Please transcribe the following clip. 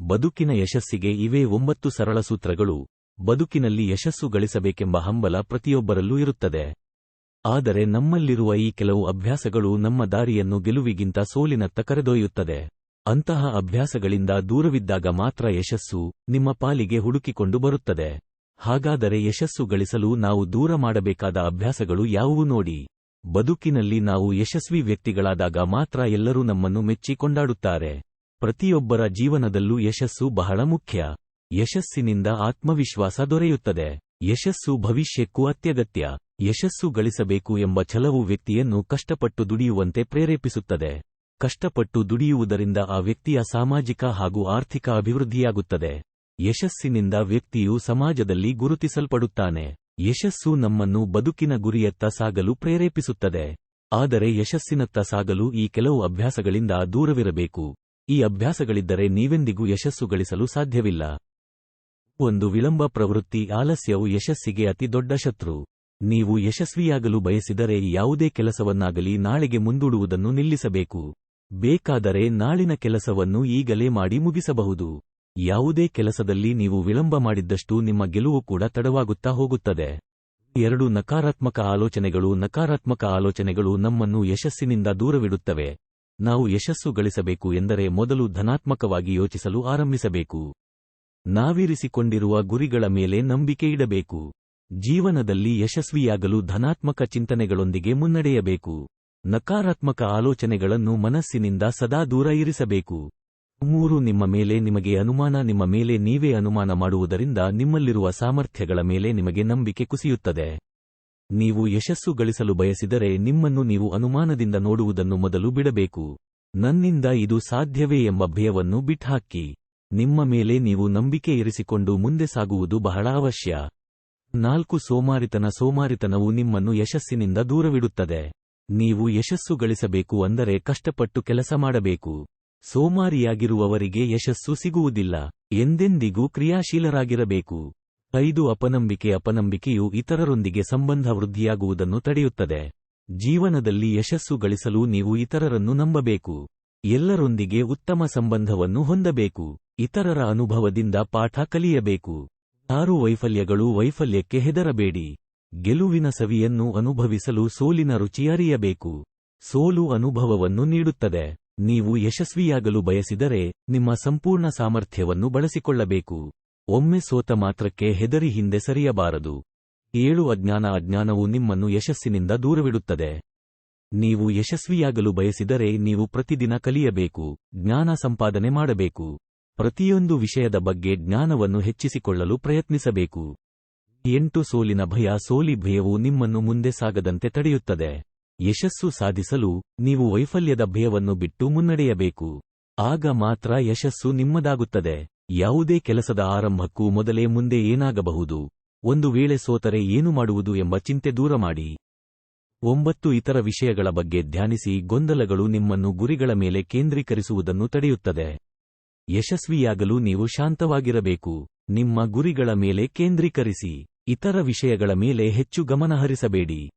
ಬದುಕಿನ ಯಶಸ್ಸಿಗೆ ಇವೇ ಒಂಬತ್ತು ಸರಳ ಸೂತ್ರಗಳು. ಬದುಕಿನಲ್ಲಿ ಯಶಸ್ಸು ಗಳಿಸಬೇಕೆಂಬ ಹಂಬಲ ಪ್ರತಿಯೊಬ್ಬರಲ್ಲೂ ಇರುತ್ತದೆ. ಆದರೆ ನಮ್ಮಲ್ಲಿರುವ ಈ ಕೆಲವು ಅಭ್ಯಾಸಗಳು ನಮ್ಮ ದಾರಿಯನ್ನು ಗೆಲುವಿಗಿಂತ ಸೋಲಿನತ್ತ ಕರೆದೊಯ್ಯುತ್ತದೆ. ಅಂತಹ ಅಭ್ಯಾಸಗಳಿಂದ ದೂರವಿದ್ದಾಗ ಮಾತ್ರ ಯಶಸ್ಸು ನಿಮ್ಮ ಪಾಲಿಗೆ ಹುಡುಕಿಕೊಂಡು ಬರುತ್ತದೆ. ಹಾಗಾದರೆ ಯಶಸ್ಸು ಗಳಿಸಲು ನಾವು ದೂರ ಮಾಡಬೇಕಾದ ಅಭ್ಯಾಸಗಳು ಯಾವುವು ನೋಡಿ. ಬದುಕಿನಲ್ಲಿ ನಾವು ಯಶಸ್ವಿ ವ್ಯಕ್ತಿಗಳಾದಾಗ ಮಾತ್ರ ಎಲ್ಲರೂ ನಮ್ಮನ್ನು ಮೆಚ್ಚಿ ಕೊಂಡಾಡುತ್ತಾರೆ ಪ್ರತಿಯೊಬ್ಬರ ಜೀವನದಲ್ಲೂ ಯಶಸ್ಸು ಬಹಳ ಮುಖ್ಯ. ಯಶಸ್ಸಿನಿಂದ ಆತ್ಮವಿಶ್ವಾಸ ದೊರೆಯುತ್ತದೆ. ಯಶಸ್ಸು ಭವಿಷ್ಯಕ್ಕೂ ಅತ್ಯಗತ್ಯ. ಯಶಸ್ಸು ಗಳಿಸಬೇಕು ಎಂಬ ಛಲವು ವ್ಯಕ್ತಿಯನ್ನು ಕಷ್ಟಪಟ್ಟು ದುಡಿಯುವಂತೆ ಪ್ರೇರೇಪಿಸುತ್ತದೆ. ಕಷ್ಟಪಟ್ಟು ದುಡಿಯುವುದರಿಂದ ಆ ವ್ಯಕ್ತಿಯ ಸಾಮಾಜಿಕ ಹಾಗೂ ಆರ್ಥಿಕ ಅಭಿವೃದ್ಧಿಯಾಗುತ್ತದೆ. ಯಶಸ್ಸಿನಿಂದ ವ್ಯಕ್ತಿಯು ಸಮಾಜದಲ್ಲಿ ಗುರುತಿಸಲ್ಪಡುತ್ತಾನೆ. ಯಶಸ್ಸು ನಮ್ಮನ್ನು ಬದುಕಿನ ಗುರಿಯತ್ತ ಸಾಗಲು ಪ್ರೇರೇಪಿಸುತ್ತದೆ. ಆದರೆ ಯಶಸ್ಸಿನತ್ತ ಸಾಗಲು ಈ ಕೆಲವು ಅಭ್ಯಾಸಗಳಿಂದ ದೂರವಿರಬೇಕು. ಈ ಅಭ್ಯಾಸಗಳಿದ್ದರೆ ನೀವೆಂದಿಗೂ ಯಶಸ್ಸು ಗಳಿಸಲು ಸಾಧ್ಯವಿಲ್ಲ. ಒಂದು ವಿಳಂಬ ಪ್ರವೃತ್ತಿ ಆಲಸ್ಯವು ಯಶಸ್ಸಿಗೆ ಅತಿ ದೊಡ್ಡ ಶತ್ರು. ನೀವು ಯಶಸ್ವಿಯಾಗಲು ಬಯಸಿದರೆ ಯಾವುದೇ ಕೆಲಸವನ್ನಾಗಲಿ ನಾಳೆಗೆ ಮುಂದೂಡುವುದನ್ನು ನಿಲ್ಲಿಸಬೇಕು. ಬೇಕಾದರೆ ನಾಳಿನ ಕೆಲಸವನ್ನು ಈಗಲೇ ಮಾಡಿ ಮುಗಿಸಬಹುದು. ಯಾವುದೇ ಕೆಲಸದಲ್ಲಿ ನೀವು ವಿಳಂಬ ಮಾಡಿದ್ದಷ್ಟು ನಿಮ್ಮ ಗೆಲುವು ಕೂಡ ತಡವಾಗುತ್ತಾ ಹೋಗುತ್ತದೆ. ಎರಡು ನಕಾರಾತ್ಮಕ ಆಲೋಚನೆಗಳು ನಕಾರಾತ್ಮಕ ಆಲೋಚನೆಗಳು ನಮ್ಮನ್ನು ಯಶಸ್ಸಿನಿಂದ ದೂರವಿಡುತ್ತವೆ. ನಾವು ಯಶಸ್ಸು ಗಳಿಸಬೇಕು ಎಂದರೆ ಮೊದಲು ಧನಾತ್ಮಕವಾಗಿ ಯೋಚಿಸಲು ಆರಂಭಿಸಬೇಕು. ನಾವಿರಿಸಿಕೊಂಡಿರುವ ಗುರಿಗಳ ಮೇಲೆ ನಂಬಿಕೆ ಇಡಬೇಕು. ಜೀವನದಲ್ಲಿ ಯಶಸ್ವಿಯಾಗಲು ಧನಾತ್ಮಕ ಚಿಂತನೆಗಳೊಂದಿಗೆ ಮುನ್ನಡೆಯಬೇಕು. ನಕಾರಾತ್ಮಕ ಆಲೋಚನೆಗಳನ್ನು ಮನಸ್ಸಿನಿಂದ ಸದಾ ದೂರ ಇರಿಸಬೇಕು. ಮೂರು, ನಿಮ್ಮ ಮೇಲೆ ನಿಮಗೆ ಅನುಮಾನ, ನಿಮ್ಮ ಮೇಲೆ ನೀವೇ ಅನುಮಾನ ಮಾಡುವುದರಿಂದ ನಿಮ್ಮಲ್ಲಿರುವ ಸಾಮರ್ಥ್ಯಗಳ ಮೇಲೆ ನಿಮಗೆ ನಂಬಿಕೆ ಕುಸಿಯುತ್ತದೆ. ನೀವು ಯಶಸ್ಸು ಗಳಿಸಲು ಬಯಸಿದರೆ ನಿಮ್ಮನ್ನು ನೀವು ಅನುಮಾನದಿಂದ ನೋಡುವುದನ್ನು ಮೊದಲು ಬಿಡಬೇಕು. ನನ್ನಿಂದ ಇದು ಸಾಧ್ಯವೇ ಎಂಬ ಭಯವನ್ನು ಬಿಟ್ಹಾಕಿ. ನಿಮ್ಮ ಮೇಲೆ ನೀವು ನಂಬಿಕೆ ಇರಿಸಿಕೊಂಡು ಮುಂದೆ ಸಾಗುವುದು ಬಹಳ ಅವಶ್ಯ. ನಾಲ್ಕು ಸೋಮಾರಿತನ ಸೋಮಾರಿತನವು ನಿಮ್ಮನ್ನು ಯಶಸ್ಸಿನಿಂದ ದೂರವಿಡುತ್ತದೆ. ನೀವು ಯಶಸ್ಸು ಗಳಿಸಬೇಕು ಅಂದರೆ ಕಷ್ಟಪಟ್ಟು ಕೆಲಸ ಮಾಡಬೇಕು. ಸೋಮಾರಿಯಾಗಿರುವವರಿಗೆ ಯಶಸ್ಸು ಸಿಗುವುದಿಲ್ಲ. ಎಂದೆಂದಿಗೂ ಕ್ರಿಯಾಶೀಲರಾಗಿರಬೇಕು. ಐದು ಅಪನಂಬಿಕೆ ಅಪನಂಬಿಕೆಯು ಇತರರೊಂದಿಗೆ ಸಂಬಂಧ ವೃದ್ಧಿಯಾಗುವುದನ್ನು ತಡೆಯುತ್ತದೆ. ಜೀವನದಲ್ಲಿ ಯಶಸ್ಸು ಗಳಿಸಲು ನೀವು ಇತರರನ್ನು ನಂಬಬೇಕು. ಎಲ್ಲರೊಂದಿಗೆ ಉತ್ತಮ ಸಂಬಂಧವನ್ನು ಹೊಂದಬೇಕು. ಇತರರ ಅನುಭವದಿಂದ ಪಾಠ ಕಲಿಯಬೇಕು. ಆರು ವೈಫಲ್ಯಗಳು ವೈಫಲ್ಯಕ್ಕೆ ಹೆದರಬೇಡಿ. ಗೆಲುವಿನ ಸವಿಯನ್ನು ಅನುಭವಿಸಲು ಸೋಲಿನ ರುಚಿ ಅರಿಯಬೇಕು. ಸೋಲು ಅನುಭವವನ್ನು ನೀಡುತ್ತದೆ. ನೀವು ಯಶಸ್ವಿಯಾಗಲು ಬಯಸಿದರೆ ನಿಮ್ಮ ಸಂಪೂರ್ಣ ಸಾಮರ್ಥ್ಯವನ್ನು ಬಳಸಿಕೊಳ್ಳಬೇಕು. ಒಮ್ಮೆ ಸೋತ ಮಾತ್ರಕ್ಕೆ ಹೆದರಿ ಹಿಂದೆ ಸರಿಯಬಾರದು. ಏಳು ಅಜ್ಞಾನ ಅಜ್ಞಾನವು ನಿಮ್ಮನ್ನು ಯಶಸ್ಸಿನಿಂದ ದೂರವಿಡುತ್ತದೆ. ನೀವು ಯಶಸ್ವಿಯಾಗಲು ಬಯಸಿದರೆ ನೀವು ಪ್ರತಿದಿನ ಕಲಿಯಬೇಕು, ಜ್ಞಾನ ಸಂಪಾದನೆ ಮಾಡಬೇಕು. ಪ್ರತಿಯೊಂದು ವಿಷಯದ ಬಗ್ಗೆ ಜ್ಞಾನವನ್ನು ಹೆಚ್ಚಿಸಿಕೊಳ್ಳಲು ಪ್ರಯತ್ನಿಸಬೇಕು. ಎಂಟು ಸೋಲಿನ ಭಯ ಸೋಲಿ ಭಯವು ನಿಮ್ಮನ್ನು ಮುಂದೆ ಸಾಗದಂತೆ ತಡೆಯುತ್ತದೆ. ಯಶಸ್ಸು ಸಾಧಿಸಲು ನೀವು ವೈಫಲ್ಯದ ಭಯವನ್ನು ಬಿಟ್ಟು ಮುನ್ನಡೆಯಬೇಕು. ಆಗ ಮಾತ್ರ ಯಶಸ್ಸು ನಿಮ್ಮದಾಗುತ್ತದೆ. ಯಾವುದೇ ಕೆಲಸದ ಆರಂಭಕ್ಕೂ ಮೊದಲೇ ಮುಂದೆ ಏನಾಗಬಹುದು? ಒಂದು ವೇಳೆ ಸೋತರೆ ಏನು ಮಾಡುವುದು ಎಂಬ ಚಿಂತೆ ದೂರ ಮಾಡಿ. ಒಂಬತ್ತು ಇತರ ವಿಷಯಗಳ ಬಗ್ಗೆ ಧ್ಯಾನಿಸಿ ಗೊಂದಲಗಳು ನಿಮ್ಮನ್ನು ಗುರಿಗಳ ಮೇಲೆ ಕೇಂದ್ರೀಕರಿಸುವುದನ್ನು ತಡೆಯುತ್ತದೆ. ಯಶಸ್ವಿಯಾಗಲು ನೀವು ಶಾಂತವಾಗಿರಬೇಕು. ನಿಮ್ಮ ಗುರಿಗಳ ಮೇಲೆ ಕೇಂದ್ರೀಕರಿಸಿ. ಇತರ ವಿಷಯಗಳ ಮೇಲೆ ಹೆಚ್ಚು ಗಮನಹರಿಸಬೇಡಿ.